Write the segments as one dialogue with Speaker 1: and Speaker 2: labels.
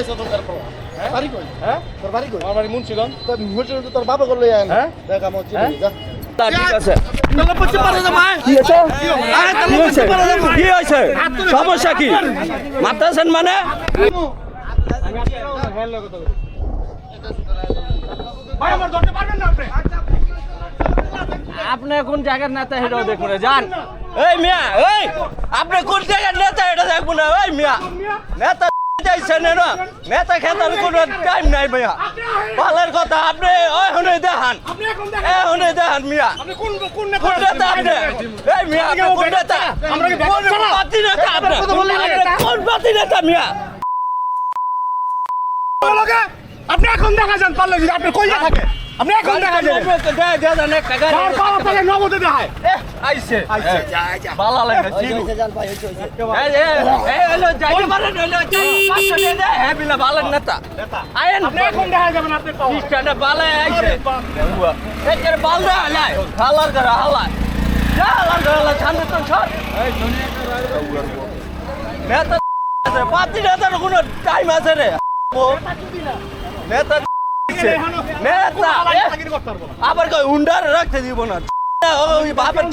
Speaker 1: এসে তোর তারপর বাড়ি কই?
Speaker 2: হ্যাঁ?
Speaker 1: তোর বাড়ি কই?
Speaker 2: আমার বাড়ি মুন্সিগঞ্জ।
Speaker 1: তোর হোটেল তোর বাবা করলে আয়
Speaker 2: হ্যাঁ?
Speaker 1: দেখ আমার
Speaker 2: হ্যাঁ?
Speaker 1: চিনি যা
Speaker 2: ঠিক আছে।
Speaker 1: তাহলে পড়ছে পারে যা ভাই
Speaker 2: কি হয়েছে? কি হয়েছে? কি হয়েছে? সমস্যা কি? মারতেছেন মানে?
Speaker 1: আপনি?
Speaker 2: কোন জায়গার নেতা হেটাও দেখুন যান। এই মিয়া এই আপনি কোন জায়গার নেতা এটা দেখুন না এই মিয়া? নেতা যাইছেন না নেতা খেতার কোনো টাইম নাই মিয়া ভালোর কথা আপনি হুনে দেখান।
Speaker 1: আপনি এখন
Speaker 2: এ
Speaker 1: দেখেন
Speaker 2: মিয়া।
Speaker 1: কোন
Speaker 2: নেতা আপনি? এই মিয়া আপনি কোন নেতা? কোন পার্টি নেতা আপনি? কোন পার্টি নেতা মিয়া?
Speaker 1: আপনি এখন দেখা যান পারলে যদি আপনি কইয়া থাকে আপনি এখন দেখা যান তার পাওয়া থেকে নবদে দেখায়।
Speaker 2: আইছে
Speaker 1: আইছে।
Speaker 2: ভালো লাগে চিনু এই হলো যাইতে পারেন হলো পাঁচশো দিয়ে দেয় হ্যাঁ বিলা ভালো নেতা। আয়েন।
Speaker 1: আপনি এখন দেখা যাবেন আপনি পাওয়া
Speaker 2: বালে আইছে। বাল হালার করে যা হালার করে হালাই সামনে তো সর। নেতা আছে পাতি নেতার কোনো টাইম আছে রে। নেতা
Speaker 1: না।
Speaker 2: আবার কই উন্ডার রাখতে দিব না। বাপের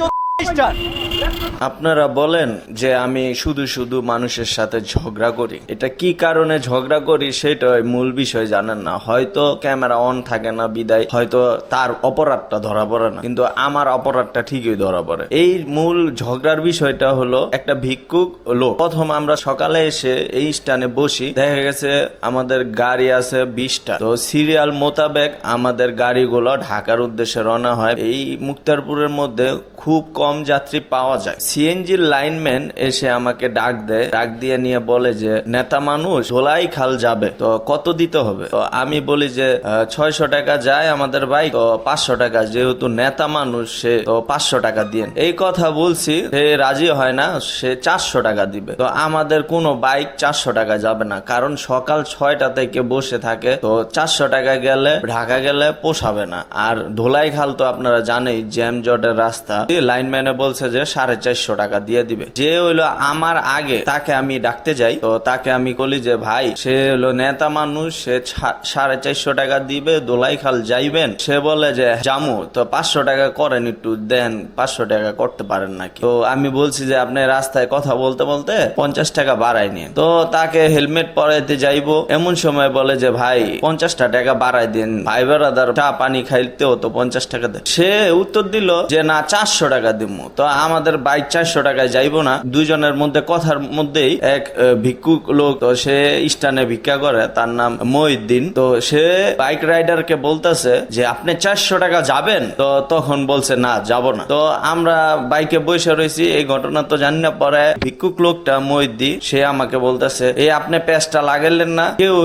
Speaker 3: আপনারা বলেন যে আমি শুধু শুধু মানুষের সাথে ঝগড়া করি। এটা কি কারণে ঝগড়া করি সেটা মূল বিষয় জানেন না। হয়তো ক্যামেরা অন থাকে না বিদায়, হয়তো তার অপরাধটা ধরা পড়ে না। কিন্তু আমার অপরাধটা ঠিকই ধরা পড়ে। এই মূল ঝগড়ার বিষয়টা হলো একটা ভিক্ষুক লোক। প্রথম আমরা সকালে এসে এই স্থানে বসি। দেখা গেছে আমাদের গাড়ি আছে বিশটা। তো সিরিয়াল মোতাবেক আমাদের গাড়িগুলো ঢাকার উদ্দেশ্যে রওনা হয়। এই মুক্তারপুরের মধ্যে খুব কম যাত্রী পাওয়া যায়। সিএনজির লাইনম্যান এসে আমাকে ডাক দেয়। ডাক দিয়ে নিয়ে বলে যে, নেতা মানুষ, ধোলাই খাল যাবে, তো কত দিতে হবে? তো আমি বলি যে ছয়শো টাকা যায় আমাদের বাইক তো পাঁচশো টাকা। যেহেতু নেতা মানুষ, সে তো পাঁচশো টাকা দিয়ে এই কথা বলছি, সে রাজি হয় না, সে চারশো টাকা দিবে। তো আমাদের কোনো বাইক চারশো টাকা যাবে না, কারণ সকাল ছয়টা থেকে বসে থাকে, তো চারশো টাকা গেলে, ঢাকা গেলে পোষাবে না। আর ধোলাই খাল তো আপনারা জানেই জ্যাম জটের রাস্তা লাইনম্যানে বলছে যে সাড়ে চারশো টাকা দিয়ে দিবে। যে হইল আমার আগে, তাকে আমি ডাকতে যাই। তো তাকে আমি বলি যে, ভাই, সে হলো নেতা মানুষ, সে সাড়ে চারশো টাকা দিবে দোলাই খাল যাইবেন। সে বলে যে, জামু, তো পাঁচশো টাকা করেন একটু, দেন পাঁচশো টাকা করতে পারেন নাকি? তো আমি বলছি যে, আপনি রাস্তায় কথা বলতে বলতে পঞ্চাশ টাকা বাড়াই নিন। তো তাকে হেলমেট পরাইতে যাইবো। এমন সময় বলে যে, ভাই, পঞ্চাশটা টাকা বাড়াই দিন। ভাই বেড়াদার চা পানি খাইতেও তো পঞ্চাশ টাকা দেন। সে উত্তর দিল যে, না, চারশো টাকা দিব। তো আমাদের বাইক চারশো টাকায় যাইবো না। দুজনের মধ্যে কথার মধ্যেই এক ভিক্ষুক লোক, তো সে স্টানে ভিক্ষা করে, তার নাম মহিউদ্দিন। তো সে বাইক রাইডারকে বলতেছে যে, আপনি চারশো টাকা যাবেন? তো তখন বলছে, না, যাব না। তো আমরা বাইকে বসে রয়েছি। এই ঘটনা তো জানি না, পরে ভিক্ষুক লোকটা মহিউদ্দিন, সে আমাকে বলতেছে এই আপনি প্যাচটা লাগাইলেন না? কেউ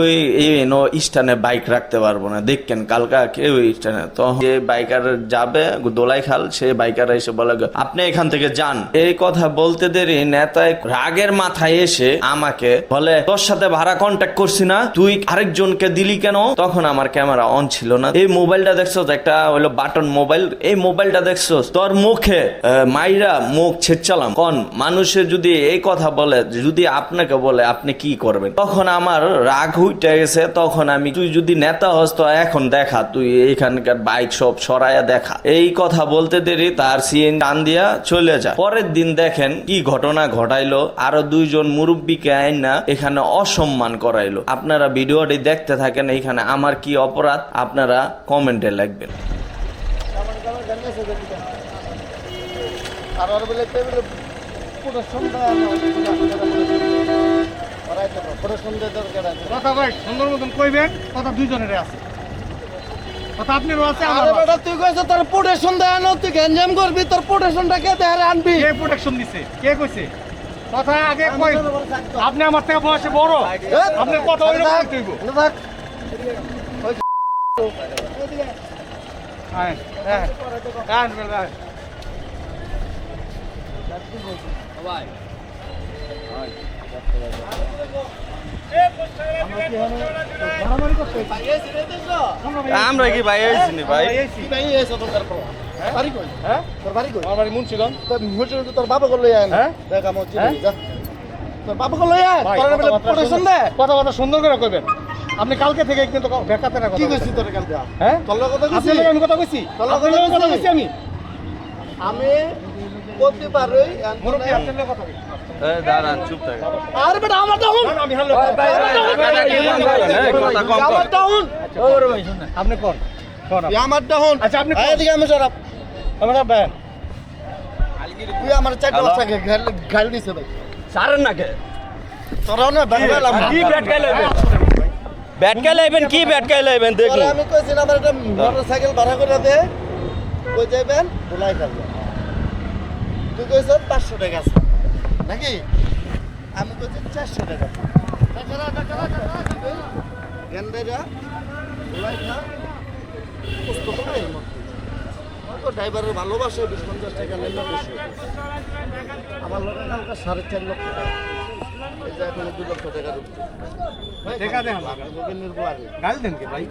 Speaker 3: স্টানে বাইক রাখতে পারব না। দেখেন, কালকা কেউ স্টানে তো যে বাইকার যাবে দোলাই খাল সে বাইকার এসে বলে আপনি এখান থেকে যান। এই কথা বলতে দেরি, নেতায় রাগের মাথায় এসে আমাকে বলে, তোর সাথে ভাড়া কন্ট্যাক্ট করছি না, তুই আরেকজনকে দিলি কেন? তখন আমার ক্যামেরা অন ছিল না। এই মোবাইলটা দেখছ? একটা হলো বাটন মোবাইল এই মোবাইলটা দেখছ? তোর মুখে মাইরা মুখ ছেচালাম। কোন মানুষের যদি এই কথা বলে, যদি আপনাকে বলে, আপনি কি করবেন? তখন আমার রাগ হইতে গেছে। তখন আমি, তুই যদি নেতা হস, তো এখন দেখা, তুই এইখানকার বাইক সব সরাইয়া দেখা। এই কথা বলতে দেরি, তার সিএন টান দিয়া চলে যায়। পরের দিন দেখেন কি ঘটনা ঘটাইলো। আরও দুইজন মুরব্বীকে আইন এখানে অসম্মান করাইলো। আপনারা ভিডিওটি দেখতে থাকেন এখানে আমার কি অপরাধ, আপনারা কমেন্টে
Speaker 1: আছে
Speaker 4: কথা ভাই সুন্দর মতন কইবেন, কথা দুইজনের আছে। কথা আপনারও আছে
Speaker 1: আরে বেটা তুই কইছ তোর পুরো সন্ধ্যা আনো তুই গ্যাঞ্জাম করবি তোর প্রোটেকশনটা কে দেহারে আনবি?
Speaker 4: কে প্রোটেকশন দিছে? কে কইছে? কথা আগে কই। আপনি আমার থেকে বয়সে বড়। আপনার কথা ওই রকম তুইব
Speaker 1: থাক।
Speaker 4: হ্যাঁ। হ্যাঁ হ্যাঁ হ্যাঁ মারামারি করতে
Speaker 2: আমরা কি ভাই আইছি নি ভাই?
Speaker 1: তোর
Speaker 2: হ্যাঁ?
Speaker 1: তোর বাবা করলে
Speaker 2: হ্যাঁ?
Speaker 5: প্রোটেকশন
Speaker 1: সুন্দর- করে কইবেন। আপনি কালকে থেকে কিন্তু বেকাতে না
Speaker 5: কি কইছিস তোর কালকে?
Speaker 1: হ্যাঁ?
Speaker 5: তোর কথা কইছি?
Speaker 1: আপনার আমি কথা কইছি?
Speaker 5: তোর
Speaker 1: কথা আমি।
Speaker 5: আমি করতে পারই
Speaker 1: মুরব্বী আপনার কথা কইছি।
Speaker 2: দাঁড়ান চুপ থাকে।
Speaker 5: আর বেটা আমার ডাউন
Speaker 1: না, না, আমি হ্যালো
Speaker 5: আমার ডাউন
Speaker 1: আপনি কোন কোন
Speaker 5: আমার ডাউন
Speaker 1: আচ্ছা, আপনি
Speaker 5: এদিকে আমি সরাব
Speaker 1: আমরা বেন
Speaker 5: তুই আমার দিছে ভাই।
Speaker 2: সারেন
Speaker 5: না বেঙ্গলাম
Speaker 2: কি ব্যাট খাইলাইবেন ব্যাট খাইলাইবেন কি ব্যাট খাইলাইবেন দেখুন
Speaker 5: আমি কইছি না আমার একটা মোটরসাইকেল ভাড়া করে দে। কই যাইবেন? ভুলাই ফেলবে। তুই কইছ পাঁচশো টাকা আছে। নাকি? আমি কইছি চারশো টাকা। গেন্দাইরা ড্রাইভারের ভালোবাসে বিশ পঞ্চাশ টাকা লেন বেশি। আমার লোকের কালকে সাড়ে চার লক্ষ টাকা। এই যে এখন দু লক্ষ টাকা
Speaker 1: দেখা দেন
Speaker 5: লোকের নির্ভর
Speaker 1: গাল দেন কি ভাই?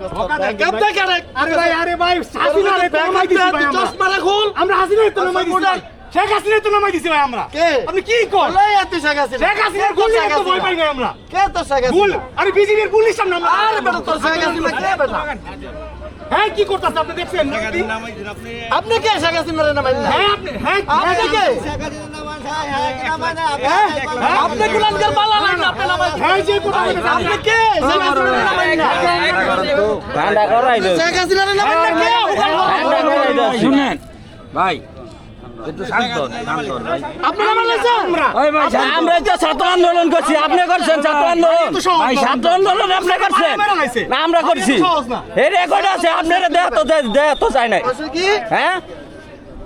Speaker 1: আরে ভাই আরে ভাই হাসিনা রে তো নামাই দিছি ভাই আমরা। হাসিনা দিছি ভাই। শেখ হাসিনা তো নামাই দিছি ভাই আমরা
Speaker 5: কে?
Speaker 1: আপনি কি কোন
Speaker 5: ওলাই এত শেখ হাসিনা
Speaker 1: শেখ হাসিনার গুলি তো ভয় পাই না আমরা
Speaker 5: কে তো শেখ
Speaker 1: গুল আরে বিজেপির পুলিশ সামনে আমরা
Speaker 5: আরে বেটা তোর শেখ হাসিনা কে বেটা
Speaker 1: হ্যাঁ কি করতেছে আপনি দেখছেন
Speaker 5: আপনি কে শেখ হাসিনা রে নামাইলেন
Speaker 1: হ্যাঁ আপনি হ্যাঁ
Speaker 5: আপনি কে আপনি বালা লাইন আপনি
Speaker 1: হ্যাঁ যে কথা
Speaker 5: আপনি কে শেখ হাসিনা রে শেখ হাসিনা রে কে
Speaker 2: শুনেন
Speaker 6: ভাই একটু শান্ত হন, শান্ত হন। ভাই
Speaker 1: আমরা
Speaker 2: তো ছাত্র আন্দোলন করছি আপনি করছেন ছাত্র আন্দোলন? ভাই ছাত্র আন্দোলন আপনি করছেন। না আমরা করছি।
Speaker 1: তো সহজ না।
Speaker 2: এই রেকর্ড আছে আপনারা দেয়া তো দেয়া তো চাই নাই। হ্যাঁ?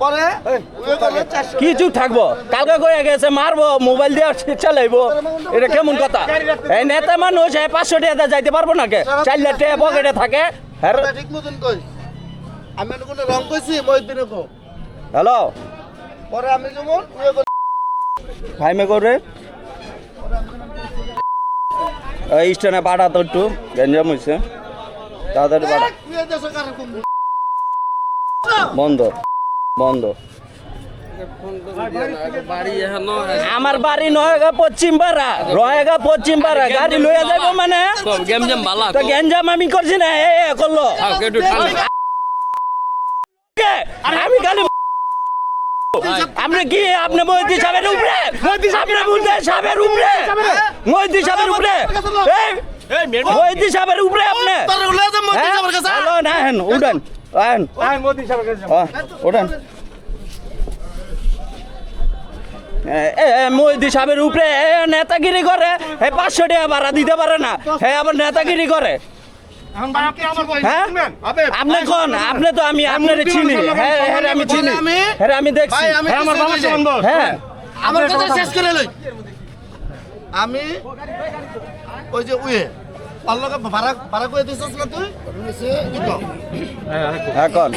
Speaker 5: পরে ওই বলে 400
Speaker 2: কি চুপ থাকব। কালকে কয়ে গেছে মারবো মোবাইল দিয়ে চালাইবো। এটা কেমন কথা? এই নেতা মানুষ এই পাঁচশো টাকা যাইতে পারব না কে চার লাখ টাকা পকেটে থাকে। হ্যাঁ।
Speaker 5: আমি কোনো রং কইছি কো
Speaker 2: হ্যালো?
Speaker 5: পরে আমি যেমন
Speaker 2: ভাই মে করে। এই স্টেনে পাঠা তো একটু গেঞ্জাম হয়েছে তাড়াতাড়ি বন্ধ? বন্ধ আমার বাড়ি নয়গা পশ্চিম পাড়া রয়গা পশ্চিম পাড়া গাড়ি লইয়া যাব মানে। তো আমি করছি না এ করল? আমি খালি আপনি কি? আপনি সাহেবের উপরে? আপনি সাহেবের উপরে? সাহেবের উপরে। সাহেবের উপরে? আপনি? হ্যাঁ?
Speaker 1: সাহেবের
Speaker 2: উপরে নেতাগিরি করে। হে পাঁচশো টাকা ভাড়া দিতে পারে না। হে আবার নেতাগিরি করে।
Speaker 1: আপনি
Speaker 2: হ্যাঁ? আপনি কোন? আপনি তো আমি আপনার চিনি। হ্যাঁ হ্যাঁ আমি চিনি। হ্যাঁ আমি দেখছি।
Speaker 5: ভাই আমি
Speaker 1: হ্যাঁ আমার বয়স
Speaker 2: হ্যাঁ
Speaker 5: আমার কথা শেষ করে লই। আমি ওই যে উয়ে পাল্লকে ভাড়া ভাড়া করে দিছিস না তুই?
Speaker 2: হ্যাঁ কোন।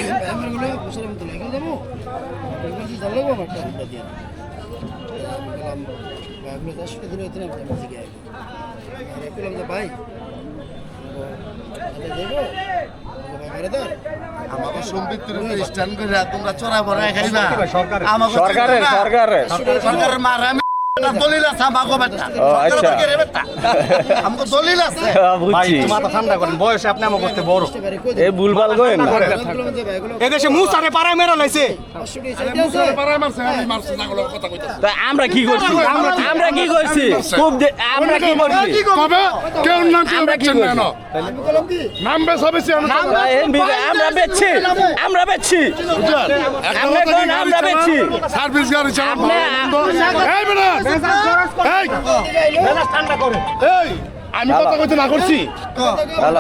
Speaker 5: আমাকে সম্পত্তির উপর স্ট্যান্ড করে তোমরা চড়া ভরা খাইবা
Speaker 1: সরকারের।
Speaker 5: আমাকে
Speaker 2: সরকারের? সরকারের
Speaker 5: সরকারের মার আমি দলিল আছে আমাকে বেটা?
Speaker 2: আচ্ছা।
Speaker 5: সরকারের দলিল আছে।
Speaker 2: বুঝছি।
Speaker 1: মাথা ঠান্ডা করেন বয়সে আপনি আমার করতে বড়।
Speaker 2: এই ভুলভাল করেন না?
Speaker 1: এদেশে মুসারে পাড়ায় মেরা লাইছে।
Speaker 2: আমরা কি করছি? আমরা কি করছি? খুব আমরা কি করছি?
Speaker 7: কবে? কেউ নাম কেউ
Speaker 2: আমরা
Speaker 7: বেচছেন কেন? নাম
Speaker 2: বেচছি। আমরা বেচছি। আমরা বেচছি?
Speaker 7: সার্ভিস গাড়ি চালান এই বেটা এই! আমি কথা কইতে না করছি।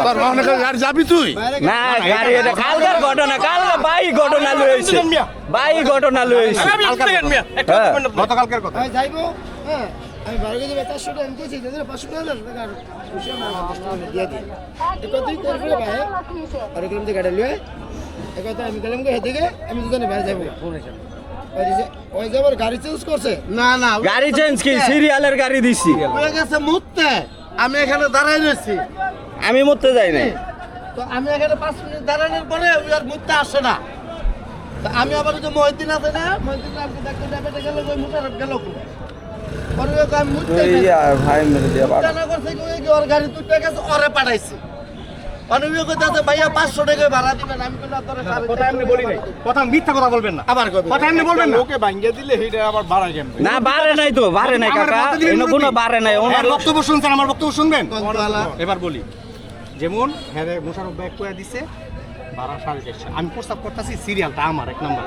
Speaker 7: তোর অনেক গাড়ি যাবি তুই?
Speaker 2: না গাড়ি এটা কালকার ঘটনা কালকা বাই ঘটনা লইছে বাই ঘটনা লইছে হ্যাঁ।
Speaker 1: গতকালকের কথা।
Speaker 8: যাইবো। হ্যাঁ। আমি বারো কেজি চারশো টাকা আমি কইছি পাঁচশো টাকা দেন টাকা খুশি আমার দিয়ে দিই। এই কথাই ভাই আর গেলাম যে গাড়ি লুয়ে এই আমি গেলাম গে আমি দুজনে ভাই যাইবো ওই ওই যাবার গাড়ি চেঞ্জ করছে?
Speaker 5: না না
Speaker 2: গাড়ি চেঞ্জ কি? সিরিয়ালের গাড়ি দিছি।
Speaker 5: হয়ে গেছে মুহূর্তে আমি এখানে দাঁড়াই রয়েছি।
Speaker 2: আমি মরতে যাই নাই।
Speaker 5: তো আমি এখানে পাঁচ মিনিট দাঁড়ানোর পরে ওই আর মুহূর্তে আসে না। তো আমি আবার ওই যে মহিদিন আছে না মহিদিন আমাকে দেখতে যাবে গেল ওই মুখে গেল ওরে আমি মুতে
Speaker 3: ভাই মেরে দিয়ে বাড়া।
Speaker 5: করছে কি ওর গাড়ি তুই টাকা ওরে পাঠাইছে। অনুবিও কইতাছে ভাইয়া 500 টাকা ভাড়া দিবেন। আমি কইলাম তোরে
Speaker 1: কথা এমনি বলি নাই। কথা মিথ্যা কথা বলবেন না।
Speaker 5: আবার কবে
Speaker 1: কথা এমনি বলবেন না।
Speaker 4: লোকে ভাঙ্গে দিলে আবার কেমন?
Speaker 2: না বাড়ে নাই তো বাড়ে নাই কাকা। কোনো। বাড়ে নাই ওনার
Speaker 1: হ্যাঁ, বক্তব্য শুনছেন আমার বক্তব্য শুনবেন? এবার বলি। যেমন হ্যাঁ মোশারফ ব্যাগ দিছে বারো সাড়ে চারশো। আমি প্রস্তাব করতেছি সিরিয়ালটা আমার এক নম্বর।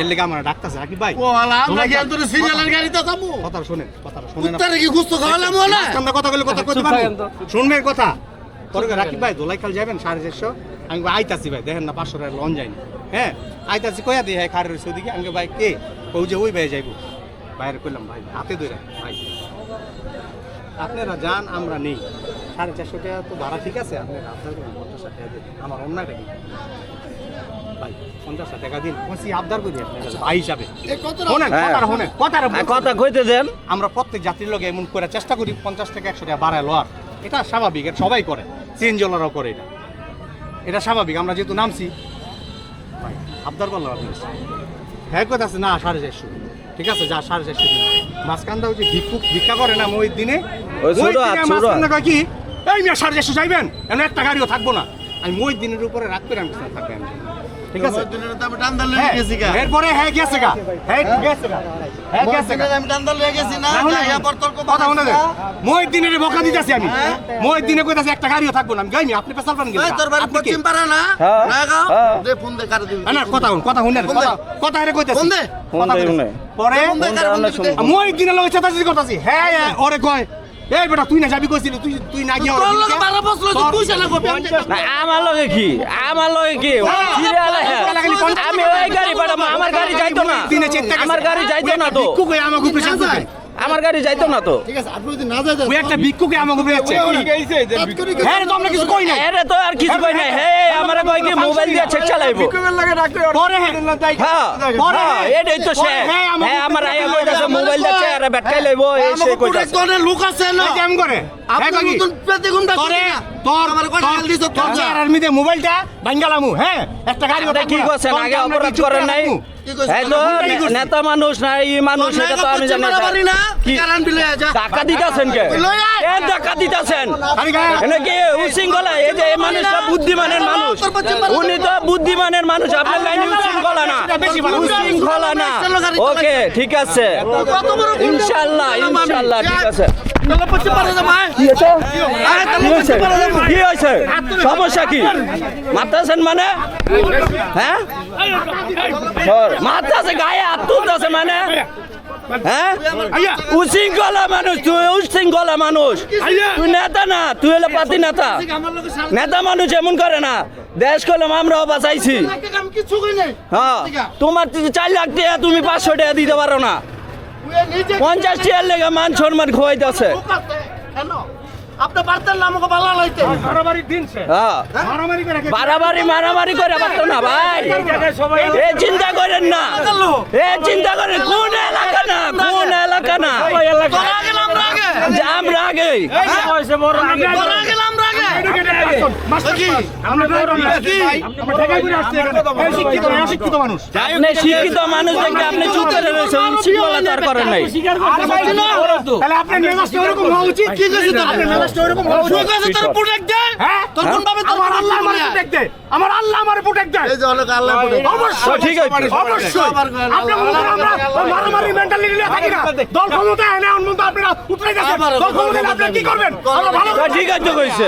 Speaker 1: এর লেগে আমার ডাকতেছে রাকিব ভাই।
Speaker 5: সিরিয়ালের গাড়িতে যাব।
Speaker 1: কথা শোনেন কথা শোনেন।
Speaker 5: কুত্তারে কি গুস্ত খাওয়ালাম না
Speaker 1: মাঝখানটা কথা বলে কথা কইতে পারবেন শুনবেন কথা। পরে রাকিব ভাই দোলাইখাল যাবেন সাড়ে চারশো? আমি কই, আইতাছি ভাই দেখেন না পাঁচশো টাকা লন যায়নি। হ্যাঁ আইতাছি কয়া দিই হ্যাঁ খারের রয়েছে ওদিকে। আমি ভাই কে? ওই যে ওই ভাই যাইবো? বাইরে কইলাম ভাই হাতে ধরে ভাই। আপনারা যান আমরা নেই। সাড়ে চারশো টাকা তো ভাড়া ঠিক আছে আপনারা আবদার করুন পঞ্চাশ টাকা দিন আমার অন্যটা কি? ভাই পঞ্চাশ টাকা দিন। কইছি আবদার করি আপনারা ভাই হিসাবে। শোনেন
Speaker 2: হ্যাঁ।
Speaker 1: কথা
Speaker 2: কইতে দেন।
Speaker 1: আমরা প্রত্যেক যাত্রীর লগে এমন করে চেষ্টা করি পঞ্চাশ টাকা একশো টাকা বাড়ায় লওয়ার। এটা স্বাভাবিক এটা সবাই করে। সিএনজলারাও করে এটা। এটা স্বাভাবিক আমরা যেহেতু নামছি। ভাই, আবদার করলাম আপনি। হ্যাঁ কথা আছে না সাড়ে চারশো। ঠিক আছে যা সাড়ে চারশো দিন। মাঝখানটা হচ্ছে ভিক্ষুক ভিক্ষা করে না ওই দিনে কি? এই মেয়ে সাড়ে চারশো চাইবেন? এমন একটা গাড়িও থাকব না। আমি ওই দিনের উপরে রাত করে আমি থাকবে আমি। ঠিক আছে?
Speaker 5: আমি টান্দাল লয়ে
Speaker 1: হ্যাঁ,
Speaker 5: গেছি গা।
Speaker 1: এরপরে হ্যাঁ গেছে গা। হ্যাঁ গেছে গা। হ্যাঁ গেছে গা।
Speaker 5: আমি টান্দাল লয়ে গেছি না
Speaker 1: না,
Speaker 5: যাইয়া পর তর্ক
Speaker 1: কথা শুনে দেন। মহিত দিনের বকা দিতেছি আমি।
Speaker 5: হ্যাঁ?
Speaker 1: মহিত দিনে কইতাছি একটা গাড়িও থাকব না। আমি গাইনি আপনি পেছাল পান
Speaker 5: এই তোর বাড়ি পশ্চিম পাড়া না?
Speaker 2: হ্যাঁ,
Speaker 5: না গাও?
Speaker 2: হ্যাঁ।
Speaker 5: দে ফোন দে কারে দিবি।
Speaker 1: না কথা শুন কথা
Speaker 5: দে।
Speaker 1: কথা কথা হেরে কইতাছি।
Speaker 5: ফোন দে।
Speaker 1: কথা
Speaker 2: দে। শুনে।
Speaker 1: পরে
Speaker 5: দে।
Speaker 1: মহিত দিনের লগে চেতাচেতি করতাছি। হ্যাঁ হ্যাঁ, ওরে কয়। এই বেটা তুই না যাবি কইছিলি? তুই তুই না গিয়া
Speaker 5: তোর লগে বারো বছর হইছে, তুই আমি দেখতাম।
Speaker 2: না আমার লগে কি? আমার লগে কি? ফিরে আলা আমি ওই গাড়ি পাঠাবো আমার গাড়ি যাইতো না। আমার গাড়ি যাইতো না তো।
Speaker 1: ভিক্ষুকে আমাকে চাপ দিবে
Speaker 2: আমার গাড়ি যাইতো না তো।
Speaker 5: ঠিক আছে আপনি যদি না যায়
Speaker 1: ওই একটা ভিক্ষুকে আমাকে উপরে হ্যাঁ তো আমরা কিছু কই
Speaker 2: তো আর কিছু কই নাই। হে আমার কই কি মোবাইল দিয়ে চেক চালাইবো
Speaker 1: পরে হ্যাঁ পরে
Speaker 2: এটাই তো সে।
Speaker 1: হ্যাঁ, আমার
Speaker 2: হ্যাঁ আমার
Speaker 1: উপরে
Speaker 2: আয়া
Speaker 1: চেক
Speaker 2: কইতাছে মোবাইল দিয়ে চেয়ারে ব্যাটকাই লইবো এই সে
Speaker 5: আমাকে পুরো
Speaker 2: কইতাছে
Speaker 5: লোক আছে না।
Speaker 1: এই যে করে।
Speaker 5: আপনি
Speaker 1: হ্যাঁ,
Speaker 5: নতুন পেতে ঘুমটা
Speaker 1: তোরে তোর
Speaker 5: আমার কয় টাকা দিছো তোর যা।
Speaker 1: আর মোবাইলটা ভাঙ্গালামু হ্যাঁ একটা গাড়ি
Speaker 2: কি করছেন আগে অপরাধ করেন নাই। নেতা মানুষ না এই মানুষ এটা তো আমি জানি
Speaker 5: না।
Speaker 2: কি? টাকা দিতেছেন কে। কেন টাকা দিতেছেন। এনে কি উশৃঙ্খলা? এই যে এই মানুষটা বুদ্ধিমানের মানুষ। উনি তো বুদ্ধিমানের মানুষ আপনার লাইনে উশৃঙ্খলা না। উশৃঙ্খলা না। ওকে ঠিক আছে? ইনশাআল্লাহ ইনশাআল্লাহ ঠিক আছে। কি হয়েছে? সমস্যা কি? মারতেছেন মানে? হ্যাঁ? মারতেছে গায়ে হাত তুলতেছে মানে? হ্যাঁ? উশৃঙ্খলা মানুষ তুই উশৃঙ্খলা মানুষ। তুই নেতা না তুই হলো পাতি নেতা। নেতা মানুষ এমন করে না। দেশ কলম আমরাও বাঁচাইছি। হ্যাঁ। তোমার তো চার লাখ টাকা তুমি পাঁচশো টাকা দিতে পারো না পঞ্চাশ টাকার লেগে মান সম্মান
Speaker 1: দিন সে
Speaker 2: হ্যাঁ।
Speaker 1: মারামারি করে
Speaker 2: বাড়াবাড়ি মারামারি করে পারতো না ভাই। এ চিন্তা করেন না। এ চিন্তা করেন কোন এলাকা না কোন এলাকা না। আমরা আগে।
Speaker 1: শিক্ষিত মানুষ।
Speaker 2: আপনি শিক্ষিত মানুষ দেখে আপনি চুপ করে রয়েছেন শিক্ষলা তার করেন নাই।
Speaker 1: তাহলে আপনার মেজাজটা ওরকম হওয়া উচিত। কি আপনার মেজাজটা ওরকম হওয়া উচিত।
Speaker 5: তুই কাছে তোর প্রোটেক্ট দে
Speaker 1: হ্যাঁ?
Speaker 5: তোর কোন ভাবে তোর
Speaker 1: আমার আল্লাহ আমার প্রোটেক্ট দেয় আমার আল্লাহ আমার প্রোটেক্ট দেয়
Speaker 5: এই যে অনেক আল্লাহ প্রোটেক্ট
Speaker 1: অবশ্যই
Speaker 2: ঠিক আছে।
Speaker 1: অবশ্যই। আপনার মনে করেন আমরা মারামারি মেন্টালিটি নিয়ে থাকি না। দল ক্ষমতা এনে আপনারা উঠে গেছেন দল ক্ষমতা এলে আপনারা কি করবেন? আমরা ভালো
Speaker 2: ঠিক আছে কইছে।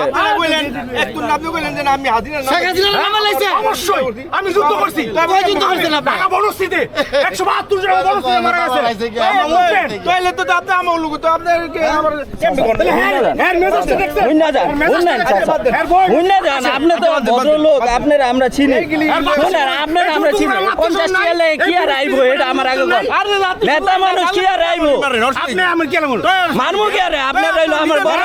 Speaker 5: শেখ হাসিনা নামে লাইছে
Speaker 1: অবশ্যই। আমি যুদ্ধ করছি।
Speaker 5: যুদ্ধ করছেন আপনি?
Speaker 1: ঢাকা বনস্থিতে একশো বাহাত্তর জন বনস্থিতে মারা গেছে। এই বুঝছেন? তাহলে হ্যাঁ, হ্যাঁ, মেজাজটা দেখছেন?
Speaker 2: হুইনা যান,
Speaker 1: হ্যাঁ, মেজাজটা দেখছেন?
Speaker 2: চাচা।
Speaker 1: হ্যাঁ, বই।
Speaker 2: হুইনা যান, আপনি তো ভদ্রলোক, আপনার আমরা চিনি। শোনেন, আপনার আমরা চিনি। পঞ্চাশ টাকা কি আর আইবো, এটা আমার আগে। নেতা মানুষ কি আর আইবো?
Speaker 1: আপনি আমার কি
Speaker 2: আরে? আপনার হইল আমার বড়।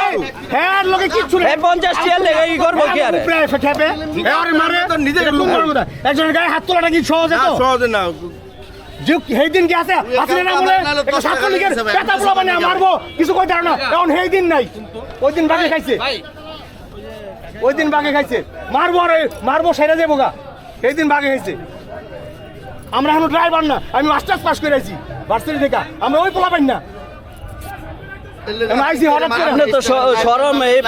Speaker 1: হ্যাঁ, লোকে কিচ্ছু নেই।
Speaker 2: পঞ্চাশ টাকা লেগে কি করব কি আরে?
Speaker 1: খেপে, মারে, এটা কোন ধরনের একজনের গায়ে হাত তোলাটা কি সহজ এত? যে সেই দিন কি আছে? হাসিনা না বলে
Speaker 5: নাহলে
Speaker 1: একটা
Speaker 5: দশ টাকা
Speaker 1: ছাত্রলীগের পেটা পোলা
Speaker 5: টাকা
Speaker 1: মারবো? কিছু পারে না। এখন সেই দিন নাই। ওই দিন খাইছে। ওই দিন বাঘে খাইছে। মারবো আর মারবো সেরে দেবো গা। এই দিন বাঘে খাইছে। আমরা এখন ড্রাইভার না, আমি মাস্টার্স পাস করে আছি ভার্সিটি থেকে। আমরা ওই পোলা পাই না।
Speaker 2: আপনি তো সরম এই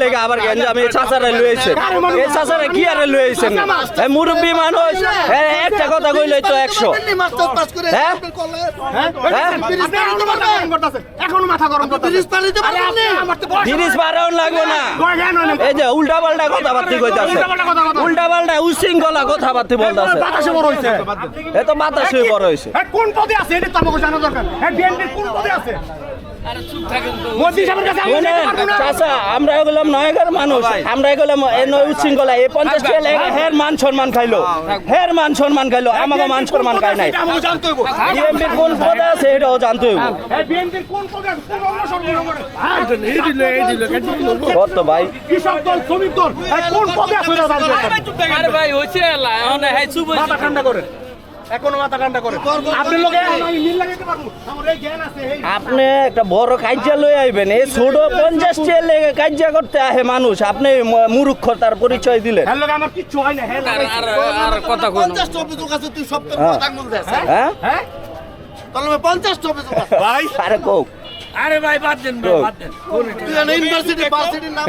Speaker 2: লেগে আবার গেঞ্জাম এই চাচারে লইছেন এই চাচারে কি আরে মুরব্বী মানুষ। এই একটা কথা কইলে তো একশো।
Speaker 5: করে
Speaker 2: হ্যাঁ? হ্যাঁ? জিনিস বাড়াও লাগবে না।
Speaker 4: হয়।
Speaker 2: এই যে উল্টা পাল্টা কথাবার্তি কইতাছে। উল্টা পাল্টা উশৃঙ্খলা কথাবার্তি বলতাছে। এ তো বাতাসে বড় হয়েছে
Speaker 4: হ্যাঁ, কোন পদে আছে? এটা তো আমাকে জানা দরকার। হ্যাঁ কোন পদে আছে?
Speaker 2: চাচা আমরা এগুলাম নয়গার মানুষ। আমরা এগুলাম উচ্ছৃঙ্খলা। এই পঞ্চাশ টিয়া হের মান সম্মান খাইলো। হের মান সম্মান খাইলো আমাকে মান সম্মান খাই নাই। বিএনপির কোন পদে আছে এটাও জানতে
Speaker 4: হ্যাঁ,
Speaker 2: কত ভাই?
Speaker 4: হ্যাঁ, কোন পদে আছে
Speaker 6: ভাই হইছে এখন হাই চুপ
Speaker 4: ঠান্ডা করে এখনও মাথা ঠান্ডা করে। আপনি লোকে আমি মিল লাগাইতে পারব। আমার এই জ্ঞান আছে এই।
Speaker 2: আপনি একটা বড় কাজ্যা লই আইবেন। এই ছোট পঞ্চাশ লেগে কাজ্যা করতে আহে মানুষ। আপনি মূর্খতার পরিচয় দিলেন।
Speaker 4: হ্যাঁ আমার কিচ্ছু হয় না হ্যাঁ
Speaker 6: আর কথা কই
Speaker 5: পঞ্চাশ টপি তোর কাছে তুই সব
Speaker 2: হ্যাঁ। হ্যাঁ?
Speaker 4: হ্যাঁ?
Speaker 5: তাহলে পঞ্চাশ টপি তোর কাছে।
Speaker 4: ভাই
Speaker 2: আরে কোক
Speaker 6: আরে ভাই বাদ দেন ভাই, বাদ দেন।
Speaker 5: তুই ইউনিভার্সিটি ভার্সিটির নাম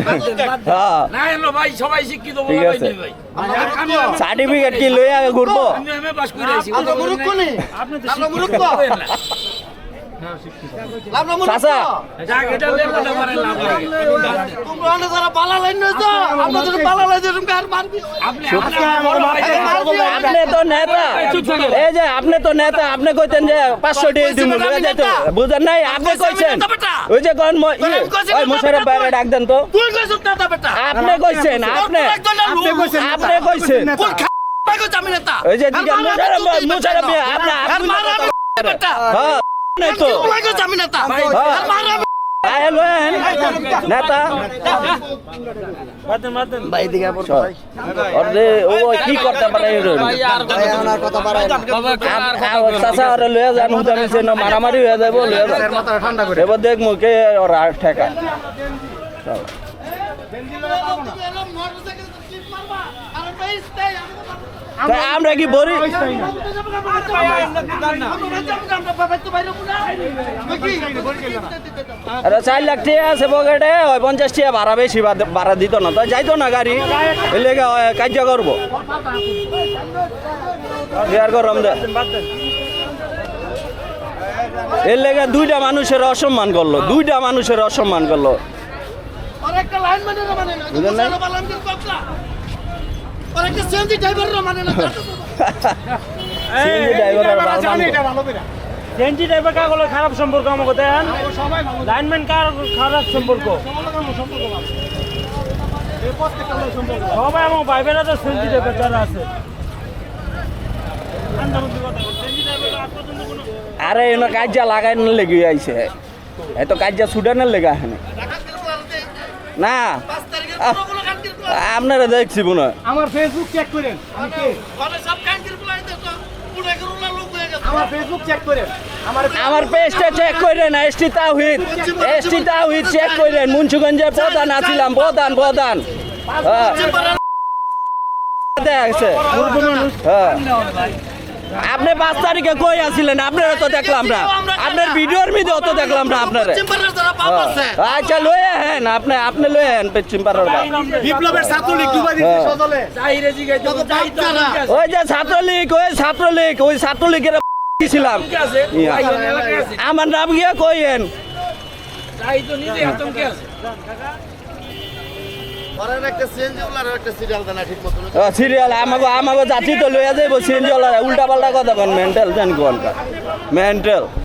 Speaker 2: হ্যাঁ।
Speaker 6: না এলো ভাই সবাই শিক্ষিত বলা ভাই
Speaker 2: আছে।
Speaker 6: ভাই
Speaker 2: সার্টিফিকেট কি লইয়া আগে ঘুরবো?
Speaker 6: আমি এমএ পাস করে আইছি
Speaker 5: আপনি আপনি তো মুরুক্ষ।
Speaker 2: চাচা।
Speaker 6: আপনি
Speaker 2: তো নেতা। এই যে আপনি তো নেতা আপনি কইতেন যে পাঁচশো টাকা দিব বুঝেন নাই? আপনি কইছেন ওই যে কোন ম- ইয়ে, মুশারফ বাইরে ডাক দেন তো। আপনি কইছেন আপনি
Speaker 5: আপনি কইছেন
Speaker 2: ওই যে মুশারফ আপনি আপনি হ্যাঁ।
Speaker 5: নেতা।
Speaker 2: কি করতে পারে মারামারি হয়ে যাব এবার দেখ মুখে ওরা ঠেকা।
Speaker 5: মোটরসাইকেল
Speaker 2: আমরা কি বলি আরে চার লাখ টাকা আছে পকেটে ওই পঞ্চাশ টাকা ভাড়া বেশি ভাড়া দিত না তো যাইতো না গাড়ি এর লেগে ওই কার্য করব করম এর লেগে দুইটা মানুষের অসম্মান করল দুইটা মানুষের অসম্মান করল
Speaker 5: আরেকটা মানে না মানে না মানে না।
Speaker 2: সিএনজি ড্রাইভারের
Speaker 4: এটা ভালো করে।
Speaker 9: ড্রাইভার খারাপ সম্পর্ক আমাকে দেন? লাইনম্যান কার খারাপ সম্পর্ক। সবাই আমার ভাই বেড়া তো সেন্টি ড্রাইভার যারা আছে।
Speaker 2: আরে এনে কাজা লাগাই না লেগে আইছে এত কাজা সুডানের লেগে আহে না। আপনারা দেখছি বোনা।
Speaker 4: আমার ফেসবুক চেক করেন
Speaker 5: হয়ে
Speaker 4: আমার ফেসবুক চেক করেন আমার
Speaker 2: আমার পেজটা চেক করেন ST Tahid ST Tahid check করেন মুন্সুগঞ্জে প্রধান আছিলাম প্রধান প্রধান। হ্যাঁ। দেখছে হ্যাঁ। আপনি পাঁচ তারিখে কই আছিলেন? আপনারা তো দেখলাম না। আপনার ভিডিওর মধ্যে অত দেখলাম না আপনারা।
Speaker 5: আছে।
Speaker 2: আচ্ছা লয়ে হেন আপনি আপনি লয়ে হেন পেচিম পারার
Speaker 4: বিপ্লবের ছাত্রলীগ ডুবাই দিচ্ছে
Speaker 2: হ্যাঁ। ওই যে ছাত্রলীগ ওই ছাত্রলীগ ওই ছাত্রলীগের ছিলাম। আমার নাম গিয়া কইেন
Speaker 6: যাই তো নিজে হাতম কে আছে।
Speaker 2: সিরিয়াল আমাকে আমাকে জাতি তো লইয়া যাইব সিরিয়াল উল্টা পাল্টা কথা কন মেন্টাল জানি কোন মেন্টাল